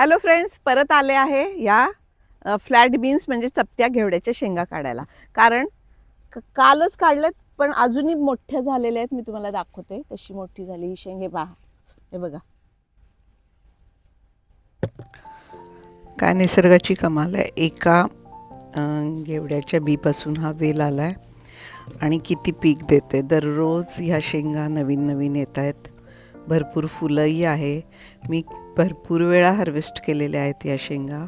Hello friends परत आले आहे या फ्लॅट बीन्स म्हणजे चपट्या घेवड्याच्या शेंगा काढायला. कारण कालच काढलेत पण अजूनही मोठ्या झालेल्या आहेत. मी तुम्हाला दाखवते कशी मोठी झाली ही शेंगे. पहा. हे बघा. काय निसर्गाची कमाल आहे. एका घेवड्याच्या बीपासून हा वेल आला आहे आणि किती पीक देते. दररोज ह्या शेंगा नवीन नवीन येत आहेत भरपूर फुलंही आहे. मी भरपूर वेळा हार्वेस्ट केलेल्या आहेत या शेंगा.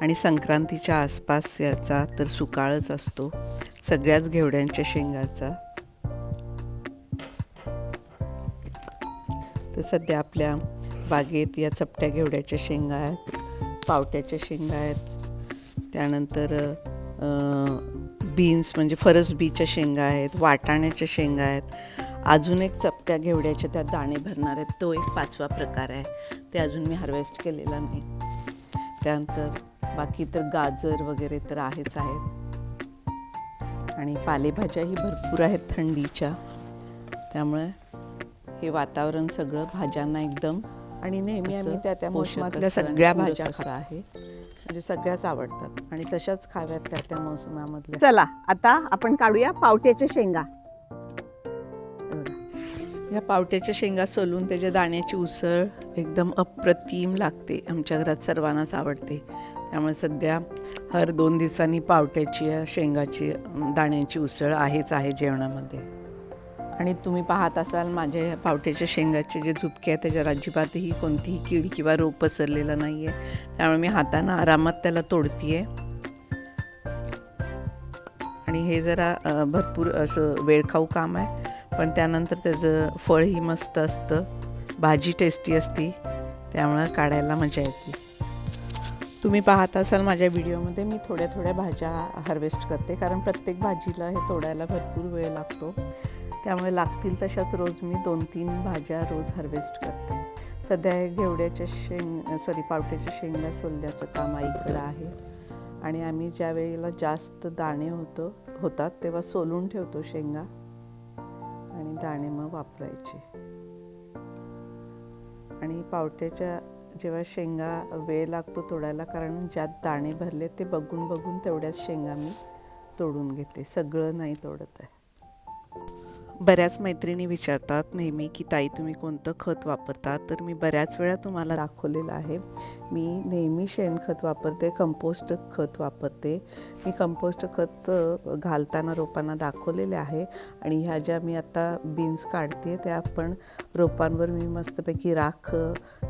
आणि संक्रांतीच्या आसपास याचा तर सुकाळच असतो. सगळ्याच घेवड्यांच्या शेंगाचा. तर सध्या आपल्या बागेत या चपट्या घेवड्याच्या शेंगा आहेत पावट्याच्या शेंगा आहेत. त्यानंतर बीन्स म्हणजे फरसबीच्या शेंगा आहेत वाटाण्याच्या शेंगा आहेत. अजून एक चपट्या घेवड्याच्या त्यात दाणे भरणार आहेत. तो एक पाचवा प्रकार आहे. ते अजून मी हार्वेस्ट केलेला नाही. त्यानंतर बाकी तर गाजर वगैरे तर आहेच आहेत. आणि पालेभाज्याही भरपूर आहेत थंडीच्या. त्यामुळे हे वातावरण सगळं भाज्यांना एकदम आणि नेहमी आम्ही त्या त्या मोसमातल्या सगळ्या भाज्या खातो. आहे म्हणजे सगळ्याच आवडतात. आणि तशाच खाव्यात त्या त्या मोसमामधल्या. चला आता आपण काढूया पावट्याच्या शेंगा. या पावट्याच्या शेंगा सोलून त्याच्या दाण्याची उसळ एकदम अप्रतिम लागते. आमच्या घरात सर्वांनाच आवडते. त्यामुळे सध्या हर दोन दिवसांनी पावट्याची शेंगाची दाण्याची उसळ आहेच आहे जेवणामध्ये. आणि तुम्ही पाहत असाल माझ्या पावट्याच्या शेंगाचे जे झुपके आहेत त्याच्यावर अजिबातही कोणतीही कीड किंवा रोग पसरलेला नाही आहे त्यामुळे मी हातानं आरामात त्याला तोडतीये. आणि हे जरा भरपूर असं वेळखाऊ काम आहे. पण त्यानंतर त्याचं फळही मस्त असतं. भाजी टेस्टी असती. त्यामुळं काढायला मजा येते. तुम्ही पाहत असाल माझ्या व्हिडिओमध्ये मी थोड्या थोड्या भाज्या हार्वेस्ट करते. कारण प्रत्येक भाजीला हे तोडायला भरपूर वेळ लागतो. त्यामुळे लागतील तशात रोज मी दोन तीन भाज्या रोज हार्वेस्ट करते. सध्या घेवड्याच्या शेंग सॉरी पावट्याच्या शेंगा सोलल्याचं काम आईकडं आहे. आणि आम्ही ज्या वेळेला जास्त दाणे होतं होतात तेव्हा सोलून ठेवतो शेंगा. दाणे मग वापरायचे. आणि पावट्याच्या जेव्हा शेंगा वेळ लागतो तोडायला कारण ज्यात दाणे भरले ते बघून बघून तेवढ्याच शेंगा मी तोडून घेते. सगळं नाही तोडत आहे. बऱ्याच मैत्रिणी विचारतात नेहमी की ताई तुम्ही कोणतं खत वापरता? तर मी बऱ्याच वेळा तुम्हाला दाखवलेलं आहे. मी नेहमी शेणखत वापरते कंपोस्ट खत वापरते. मी कंपोस्ट खत घालताना रोपांना दाखवलेले आहे आणि ह्या ज्या मी आता बीन्स काढते त्या पण रोपांवर मी मस्तपैकी राख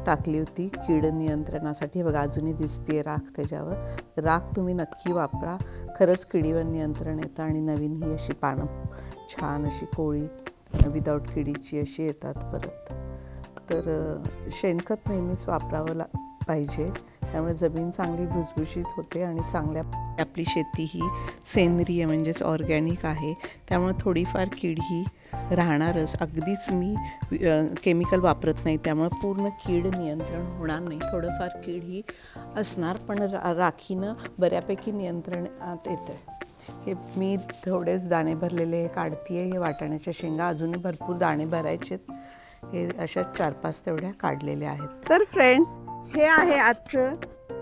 टाकली होती कीड नियंत्रणासाठी. बघा अजूनही दिसते राख त्याच्यावर. राख तुम्ही नक्की वापरा. खरंच किडीवर नियंत्रण येतं आणि नवीन ही अशी पानं छान अशी कोळी विदाऊट किडीची अशी येतात परत. तर शेणखत नेहमीच वापरावं ला पाहिजे. त्यामुळे जमीन चांगली भुसभुशीत होते आणि चांगल्या आपली शेती ही सेंद्रिय म्हणजेच ऑर्गॅनिक आहे. त्यामुळे थोडीफार कीड ही राहणारच. अगदीच मी केमिकल वापरत नाही. त्यामुळे पूर्ण कीड नियंत्रण होणार नाही. थोडंफार कीड ही असणार पण रा राखीनं बऱ्यापैकी नियंत्रणात येतं आहे हे मी थोडेच दाणे भरलेले काढतीये हे वाटाण्याच्या शेंगा अजूनही भरपूर दाणे भरायचेत हे अशा चार पाच तेवढ्या काढलेल्या आहेत. तर फ्रेंड्स हे आहे आजचं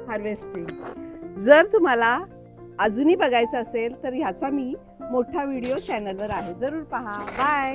हार्वेस्टिंग जर तुम्हाला अजूनही बघायचं असेल तर ह्याचा मी मोठा व्हिडिओ चॅनलवर आहे. जरूर पहा. बाय